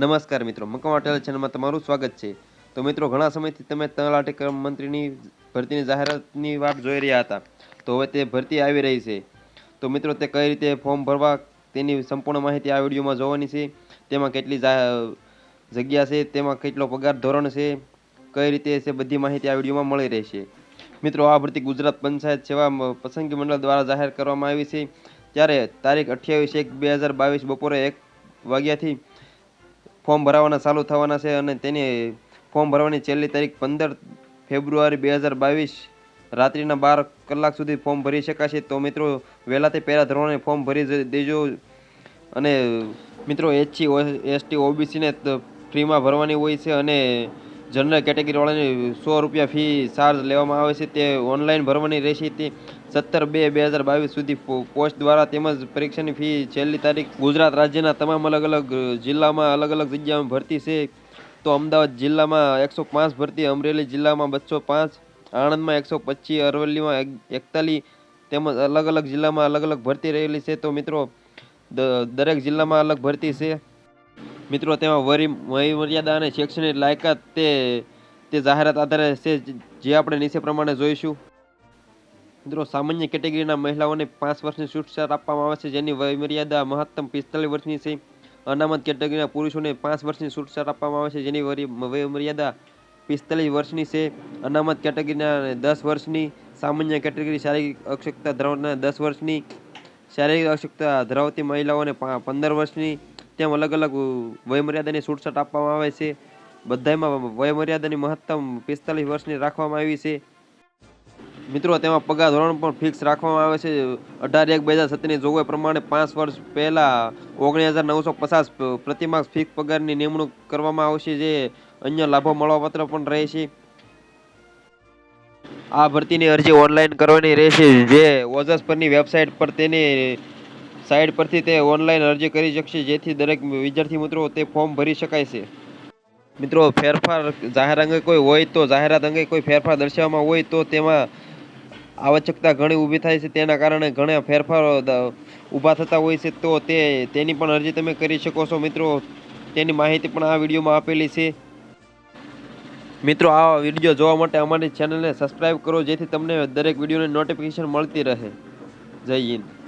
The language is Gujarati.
નમસ્કાર મિત્રો મકવા ટેલ ચેનલમાં તમારું સ્વાગત છે. તો મિત્રો, ઘણા સમયથી તમે તલાટી મંત્રીની ભરતીની જાહેરાતની વાત જોઈ રહ્યા હતા. તો હવે તે ભરતી આવી રહી છે. તો મિત્રો, તે કઈ રીતે ફોર્મ ભરવા તેની સંપૂર્ણ માહિતી આ વિડીયોમાં જોવાની છે, તેમાં કેટલી જગ્યા છે, તેમાં કેટલો પગાર ધોરણ છે, કઈ રીતે છે બધી માહિતી આ વિડીયોમાં મળી રહેશે. મિત્રો, આ ભરતી ગુજરાત પંચાયત સેવા પસંદગી મંડળ દ્વારા જાહેર કરવામાં આવી છે. ત્યારે તારીખ અઠ્યાવીસ એક બે હજાર બાવીસ બપોરે એક વાગ્યાથી ફોર્મ ભરાવાના ચાલુ થવાના છે અને તેની ફોર્મ ભરવાની છેલ્લી તારીખ પંદર ફેબ્રુઆરી બે હજાર બાવીસ રાત્રિના બાર કલાક સુધી ફોર્મ ભરી શકાશે. તો મિત્રો, વહેલાથી પહેલા ધોરણે ફોર્મ ભરી દેજો. અને મિત્રો, એચસી એસટી, ઓબીસીને ફ્રીમાં ભરવાની હોય છે અને જનરલ કેટેગરીવાળાની સો રૂપિયા ફી ચાર્જ લેવામાં આવે છે. તે ઓનલાઈન ભરવાની રહેશે. તે સત્તર બે બે હજાર બાવીસ સુધી પોસ્ટ દ્વારા તેમજ પરીક્ષાની ફી છેલ્લી તારીખ ગુજરાત રાજ્યના તમામ અલગ અલગ જિલ્લામાં અલગ અલગ જગ્યામાં ભરતી છે. તો અમદાવાદ જિલ્લામાં એકસો પાંચ ભરતી, અમરેલી જિલ્લામાં બસો પાંચ, આણંદમાં એકસો પચીસ, અરવલ્લીમાં એક- એકતાલીસ તેમજ અલગ અલગ જિલ્લામાં અલગ અલગ ભરતી રહેલી છે. તો મિત્રો દરેક જિલ્લામાં અલગ ભરતી છે. મિત્રો, તેમાં વરી વય મર્યાદા અને શૈક્ષણિક લાયકાત તે તે જાહેરાત આધારે છે જે આપણે નીચે પ્રમાણે જોઈશું. મિત્રો, સામાન્ય કેટેગરીના મહિલાઓને પાંચ વર્ષની છૂટછાટ આપવામાં આવે છે, જેની વયમર્યાદા મહત્તમ પિસ્તાલીસ વર્ષની છે. અનામત કેટેગરીના પુરુષોને પાંચ વર્ષની છૂટછાટ આપવામાં આવે છે, જેની વરી- વય પિસ્તાલીસ વર્ષની છે. અનામત કેટેગરીના દસ વર્ષની, સામાન્ય કેટેગરી શારીરિક અક્ષમતા ધરાવનાર દસ વર્ષની, શારીરિક અશક્તતા ધરાવતી મહિલાઓને પંદર વર્ષની તેમ અલગ અલગ વયમર્યાદાની છૂટછાટ આપવામાં આવે છે. બધામાં વયમર્યાદાની મહત્તમ પિસ્તાલીસ વર્ષની રાખવામાં આવી છે. મિત્રો, તેમાં પગાર ધોરણ પણ ફિક્સ રાખવામાં આવે છે. અઢાર એક બે હજાર સત્તરની જોગવાઈ પ્રમાણે પાંચ વર્ષ પહેલા ઓગણીસ હજાર નવસો પચાસ પ્રતિમાસ ફિક્સ પગારની નિમણૂક કરવામાં આવશે, જે અન્ય લાભો મળવાપાત્ર પણ રહેશે આ ભરતીની અરજી ઓનલાઈન કરવાની રહેશે, જે ઓજસ પરની વેબસાઇટ પર તેની સાઇટ પરથી તે ઓનલાઈન અરજી કરી શકશે, જેથી દરેક વિદ્યાર્થી મિત્રો તે ફોર્મ ભરી શકાય છે. મિત્રો, ફેરફાર જાહેર અંગે કોઈ હોય તો, જાહેરાત અંગે કોઈ ફેરફાર દર્શાવવામાં હોય તો તેમાં આવશ્યકતા ઘણી ઊભી થાય છે. તેના કારણે ઘણા ફેરફારો ઊભા થતા હોય છે. તો તે, તેની પણ અરજી તમે કરી શકો છો. મિત્રો, તેની માહિતી પણ આ વિડીયોમાં આપેલી છે. મિત્રો, આ વીડિયો જોવા માટે અમારી ચેનલને સબસ્ક્રાઈબ કરો, જેથી તમને દરેક વિડીયોની નોટિફિકેશન મળતી રહે. જય હિન્દ.